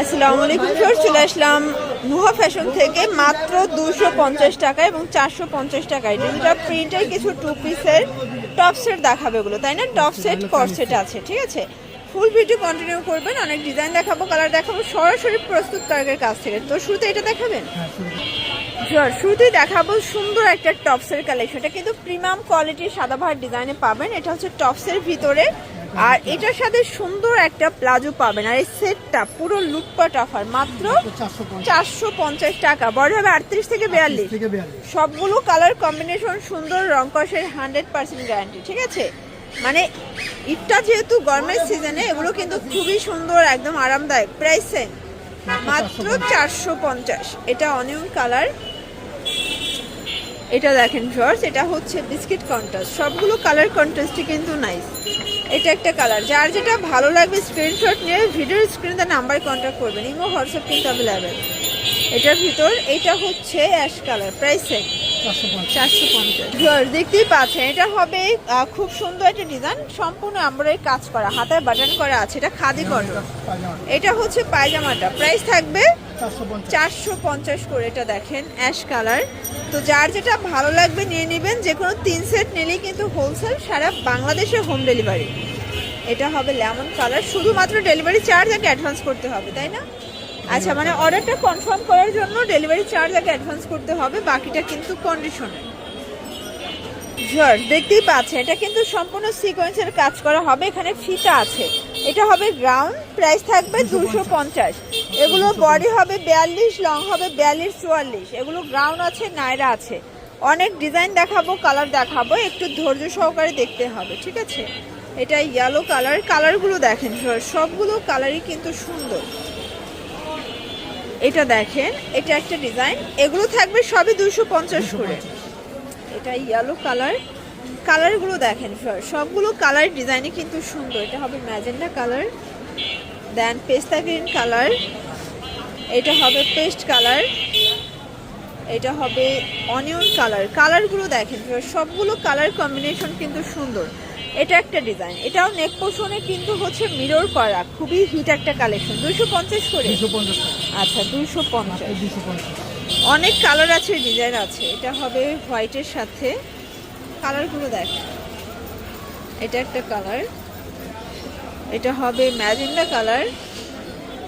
আসসালামু আলাইকুম স্যার চলে আসলাম নুহা ফ্যাশন থেকে মাত্র দুশো পঞ্চাশ টাকা এবং চারশো পঞ্চাশ টাকায় দুটা প্রিন্টের কিছু টু পিসের টপ সেট দেখাবে এগুলো তাই না? টপ সেট কর সেট আছে ঠিক আছে? ফুল ভিডিও কন্টিনিউ করবেন অনেক ডিজাইন দেখাবো কালার দেখাবো সরাসরি প্রস্তুতকারকের কাছ থেকে। তো শুরুতে এটা দেখাবেন? শিওর শুরুতেই দেখাবো সুন্দর একটা টপসের কালেকশন এটা কিন্তু প্রিমিয়াম কোয়ালিটির সাদাবাহার ডিজাইনে পাবেন। এটা হচ্ছে টপসের ভিতরে আর এটার সাথে সুন্দর একটা প্লাজো পাবেন। আর এই সেটটা পুরো লুটপাট অফার মাত্র চারশো পঞ্চাশ টাকা। বড় হবে আটত্রিশ থেকে বিয়াল্লিশ। সবগুলো কালার কম্বিনেশন সুন্দর রং কষের হান্ড্রেড পার্সেন্ট গ্যারান্টি ঠিক আছে? মানে ঈদটা যেহেতু গরমের সিজনে এগুলো কিন্তু খুবই সুন্দর একদম আরামদায়ক। প্রাইস সেম মাত্র চারশো পঞ্চাশ। এটা অনিয়ন কালার এটা দেখেন জর্জ এটা হচ্ছে বিস্কিট কন্ট্রাস্ট সবগুলো কালার কন্ট্রাস্টই কিন্তু নাইস এটা একটা কালার যার যেটা ভালো লাগবে স্ক্রিনশট নিয়ে ভিডিওর স্ক্রিনে তার নাম্বার কন্ট্যাক্ট করবেন। ইমো, হোয়াটসঅ্যাপ কিন্তু অ্যাভেলেবেল এটার ভিতর, এটা হচ্ছে অ্যাশ কালার প্রাইস সেম চারশো পঞ্চাশ। দেখতেই পাচ্ছেন এটা হবে খুব সুন্দর একটা ডিজাইন। সম্পূর্ণ কাজ করা হাতায় বাটন করা আছে এটা খাদি কটন এটা হচ্ছে পায়জামাটা। প্রাইস থাকবে চারশো পঞ্চাশ। চারশো পঞ্চাশ করে এটা দেখেন অ্যাশ কালার তো যার যেটা ভালো লাগবে নিয়ে নেবেন যে কোনো তিন সেট নিলেই কিন্তু হোলসেল সারা বাংলাদেশে হোম ডেলিভারি এটা হবে লেমন কালার শুধুমাত্র ডেলিভারি চার্জ আগে অ্যাডভান্স করতে হবে তাই না? আচ্ছা মানে অর্ডারটা কনফার্ম করার জন্য ডেলিভারি চার্জ আগে অ্যাডভান্স করতে হবে বাকিটা কিন্তু কন্ডিশনে জর্জ দেখতেই পাচ্ছেন এটা কিন্তু সম্পূর্ণ সিকোয়েন্সের কাজ করা হবে এখানে ফিতা আছে। এটা হবে গ্রাউন্ড প্রাইস থাকবে দুশো পঞ্চাশ। এগুলো বডি হবে বিয়াল্লিশ লং হবে বিয়াল্লিশ চুয়াল্লিশ। এগুলো গ্রাউন্ড আছে নায়রা আছে। অনেক ডিজাইন দেখাবো কালার দেখাবো একটু ধৈর্য সহকারে দেখতে হবে ঠিক আছে? এটা ইয়েলো কালার কালারগুলো দেখেন সবগুলো কালারই কিন্তু সুন্দর। এটা দেখেন, এটা একটা ডিজাইন। এগুলো থাকবে সবই দুশো পঞ্চাশ করে। এটা ইয়েলো কালার কালারগুলো দেখেন সবগুলো কালার ডিজাইনই কিন্তু সুন্দর। এটা হবে ম্যাজেন্ডা কালার দেন পেস্তা গ্রিন কালার এটা হবে পেস্ট কালার এটা হবে অনিয়ন কালার কালারগুলো দেখেন সবগুলো কালার কম্বিনেশন কিন্তু সুন্দর। এটা একটা ডিজাইন এটাও নেক পোষণে কিন্তু হচ্ছে মিরর করা। খুবই হিট একটা কালেকশন দুইশো পঞ্চাশ করে? আচ্ছা দুইশো পঞ্চাশ। অনেক কালার আছে ডিজাইন আছে। এটা হবে হোয়াইটের সাথে। কালারগুলো দেখ। এটা একটা কালার এটা হবে ম্যাজেন্ডা কালার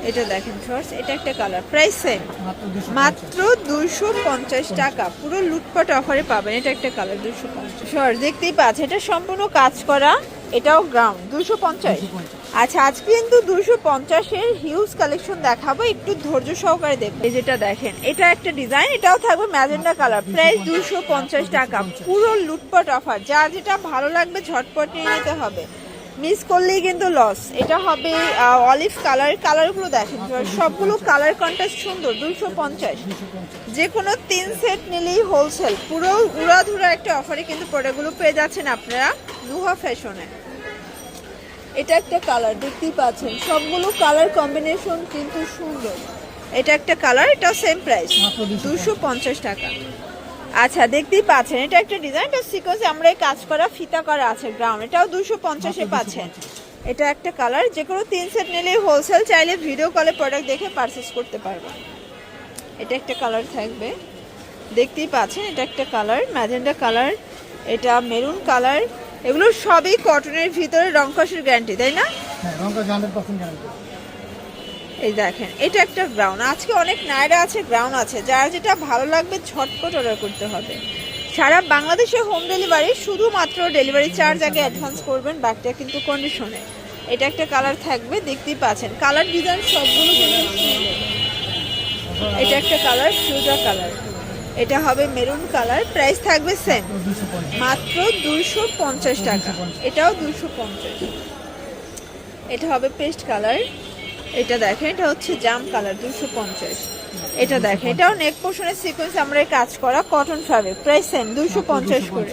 এটা দেখেন শর্টস এটা একটা কালার প্রাইস সেম মাত্র দুশো পঞ্চাশ। টাকা। পুরো লুটপাট অফারে পাবেন। এটা একটা কালার দুশো পঞ্চাশ। শর্টস দেখতেই পাচ্ছেন এটা সম্পূর্ণ কাজ করা। এটাও গ্রাউন্ড দুশো পঞ্চাশ। আচ্ছা আজকে কিন্তু দুশো পঞ্চাশের হিউজ কালেকশন দেখাবো। একটু ধৈর্য সহকারে দেখবেন এই যেটা দেখেন এটা একটা ডিজাইন এটাও থাকবে ম্যাজেন্ডা কালার প্রাইস দুশো পঞ্চাশ। টাকা। পুরো লুটপাট অফার যার যেটা ভালো লাগবে ঝটপট নিয়ে নিতে হবে। মিস করলেই কিন্তু লস এটা হবে অলিভ কালার কালারগুলো দেখেন। সবগুলো কালার কন্ট্রাস্ট সুন্দর দুশো পঞ্চাশ। যে কোনো তিন সেট নিলেই হোলসেল পুরো উড়াধুরা একটা অফারে কিন্তু প্রোডাক্টগুলো পেয়ে যাচ্ছেন আপনারা নুহা ফ্যাশনে এটা একটা কালার দেখতেই পাচ্ছেন। সবগুলো কালার কম্বিনেশন কিন্তু সুন্দর। এটা একটা কালার এটা সেম প্রাইস দুশো পঞ্চাশ টাকা। আচ্ছা দেখতেই পাচ্ছেন এটা একটা ডিজাইন এটা সিকোয়েন্সে আমরা এই কাজ করা ফিতা করা আছে গ্রাউন্ড এটাও দুশো পঞ্চাশে পাচ্ছেন। এটা একটা কালার যে কোনো তিন সেট নিলেই হোলসেল চাইলে ভিডিও কলে প্রোডাক্ট দেখে পারচেস করতে পারবেন। এটা একটা কালার থাকবে। দেখতেই পাচ্ছেন এটা একটা কালার ম্যাজেন্ডা কালার এটা মেরুন কালার এগুলো সবই কটনের ভিতরে রং কষের গ্যারান্টি তাই না? হ্যাঁ রঙটা হান্ড্রেড পার্সেন্ট গ্যারান্টি এই দেখেন, এটা একটা গ্রাউন্ড আজকে অনেক নায়রা আছে গ্রাউন্ড আছে। যার যেটা ভালো লাগবে ঝটপট অর্ডার করতে হবে। সারা বাংলাদেশে হোম ডেলিভারি শুধুমাত্র ডেলিভারি চার্জ আগে অ্যাডভান্স করবেন বাকিটা কিন্তু কন্ডিশনে এটা একটা কালার থাকবে, দেখতেই পাচ্ছেন। কালার ডিজাইন সবগুলো এটা একটা কালার ফিউজা কালার এটা হবে মেরুন কালার প্রাইস থাকবে সেম মাত্র পঞ্চাশ টাকা। এটাও পঞ্চাশ। এটা হবে পেস্ট কালার এটা দেখেন এটা হচ্ছে জাম কালার দুশো পঞ্চাশ। এটা দেখেন এটাও নেক পোর্শনের সিকোয়েন্স আমরা কাজ করা কটন ফ্যাব্রিক প্রাইস সেম দুশো পঞ্চাশ করে।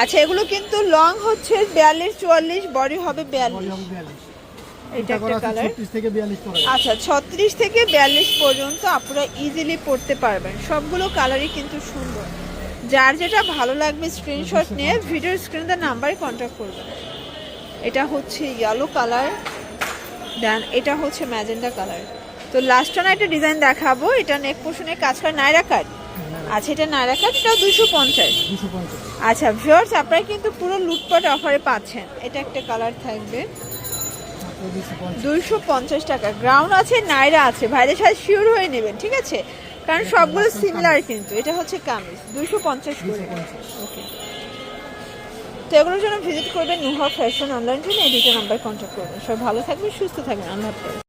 আচ্ছা এগুলো কিন্তু লং হচ্ছে বিয়াল্লিশ। চুয়াল্লিশ বডি হবে বিয়াল্লিশ। এটা একটা কালার। আচ্ছা ছত্রিশ থেকে বিয়াল্লিশ পর্যন্ত আপনারা ইজিলি পড়তে পারবেন। সবগুলো কালারই কিন্তু সুন্দর। যার যেটা ভালো লাগবে স্ক্রিনশট নিয়ে স্ক্রিনে নাম্বারে কন্ট্যাক্ট করবেন। এটা হচ্ছে ইয়েলো কালার দেন এটা হচ্ছে ম্যাজেন্ডা কালার। তো লাস্ট না একটা ডিজাইন দেখাবো এটা নেক পোর্শনে কাজ করে নাইরা কাট আচ্ছা এটা নাইরা কাট এটাও দুশো পঞ্চাশ। আচ্ছা ভিউয়ার্স আপনারা কিন্তু পুরো লুটপাট অফারে পাচ্ছেন। এটা একটা কালার থাকবে। দুইশো পঞ্চাশ টাকা। গ্রাউন্ড আছে নাইরা আছে। ভাইদের সাথে শিওর হয়ে নেবেন ঠিক আছে? কারণ সবগুলো সিমিলার কিন্তু। এটা হচ্ছে কামিজ দুইশো পঞ্চাশ করে। ওকে তো এগুলোর জন্য ভিজিট করবেন নুহা ফ্যাশন অনলাইন জন্য এই দুটো নাম্বার কন্ট্যাক্ট করবেন। সবাই ভালো থাকবেন, সুস্থ থাকবেন। আল্লাহ হাফেজ।